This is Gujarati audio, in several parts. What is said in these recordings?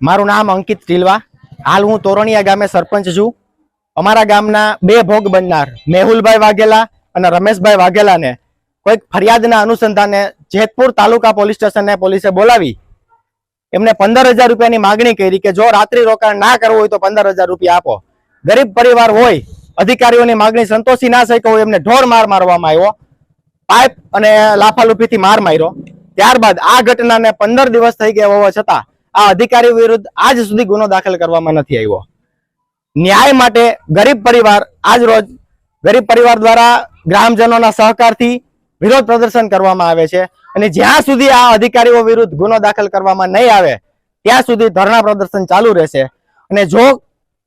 મારું નામ અંકિત ટીલવા. હાલ હું તોરણિયા ગામે સરપંચ છું. અમારા ગામના બે ભોગ બનનાર મેહુલભાઈ વાઘેલા અને રમેશભાઈ વાઘેલાને કોઈક ફરિયાદના અનુસંધાને જેતપુર તાલુકા પોલીસ સ્ટેશનને પોલીસે બોલાવી. એમને પંદર હજાર રૂપિયાની માગણી કરી કે જો રાત્રિ રોકાણ ના કરવું હોય તો પંદર હજાર રૂપિયા આપો. ગરીબ પરિવાર હોય, અધિકારીઓની માગણી સંતોષી ના શક્યો હોય એમને ઢોર માર મારવામાં આવ્યો. પાઇપ અને લાફાલુફીથી માર માર્યો. ત્યારબાદ આ ઘટનાને પંદર દિવસ થઈ ગયા હોવા છતાં આ અધિકારી વિરુદ્ધ આજ સુધી ગુનો દાખલ કરવામાં નથી આવ્યો. ન્યાય માટે ગરીબ પરિવાર આજ રોજ ગરીબ પરિવાર દ્વારા ગ્રામજનોના સહકારથી વિરોધ પ્રદર્શન કરવામાં આવે છે અને જ્યાં સુધી આ અધિકારીઓ વિરુદ્ધ ગુનો દાખલ કરવામાં નહીં આવે ત્યાં સુધી ધરણા પ્રદર્શન ચાલુ રહેશે. અને જો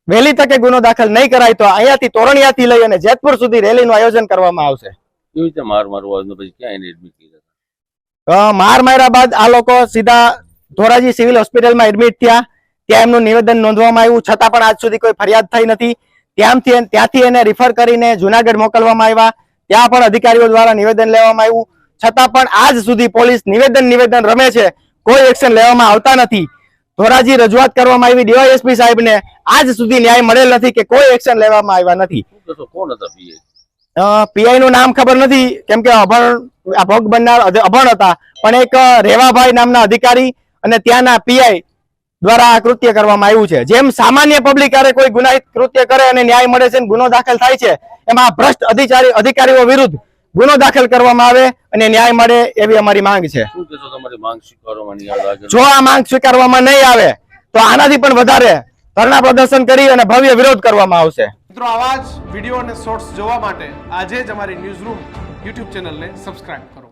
વહેલી તકે ગુનો દાખલ નહીં કરાય તો અહીંયાથી તોરણિયાથી લઈ અને જેતપુર સુધી રેલીનું આયોજન કરવામાં આવશે. કેવી રીતે માર મારવા? પછી ક્યાં એડમિટ માર માર્યા બાદ આ લોકો સીધા ધોરાજી સિવિલ હોસ્પિટલમાં એડમિટ થયા. ત્યાં એમનું નિવેદન નોંધવામાં આવ્યું. છતાં પણ આજ સુધી કોઈ ફરિયાદ થઈ નથી. ત્યાંથી ત્યાંથી એને રિફર કરીને જુનાગઢ મોકલવામાં આવ્યા. ત્યાં પણ અધિકારીઓ દ્વારા નિવેદન લેવામાં આવ્યું. છતાં પણ આજ સુધી પોલીસ નિવેદન નિવેદન રમે છે. કોઈ એક્શન લેવામાં આવતા નથી. ધોરાજી રજૂઆત કરવામાં આવી ડીવાયએસપી સાહેબને. આજ સુધી ન્યાય મળેલ નથી કે કોઈ એક્શન લેવામાં આવ્યા નથી. પીઆઈ નું નામ ખબર નથી. કેમ કે અભણ ભોગ બનનાર અભણ હતા. પણ એક રેવાભાઈ નામના અધિકારી અને ત્યાંના પીઆઈ દ્વારા આ કૃત્ય કરવામાં આવ્યું છે. જેમ સામાન્ય પબ્લિક આરે કોઈ ગુનાહિત કૃત્ય કરે અને ન્યાય મળે છે ગુનો દાખલ થાય છે એમાં આ ભ્રષ્ટ અધિકારી અધિકારીઓ વિરુદ્ધ ગુનો દાખલ કરવામાં આવે અને ન્યાય મળે એવી અમારી માંગ છે. જો આ માંગ સ્વીકારવામાં નહીં આવે તો આનાથી પણ વધારે ધરણા પ્રદર્શન કરી અને ભવ્ય વિરોધ કરવામાં આવશે. મિત્રો આવા જ વીડિયો અને શોર્ટ્સ જોવા માટે આજે જ અમારી ન્યૂઝ રૂમ યુટ્યુબ ચેનલને સબસ્ક્રાઇબ કરો.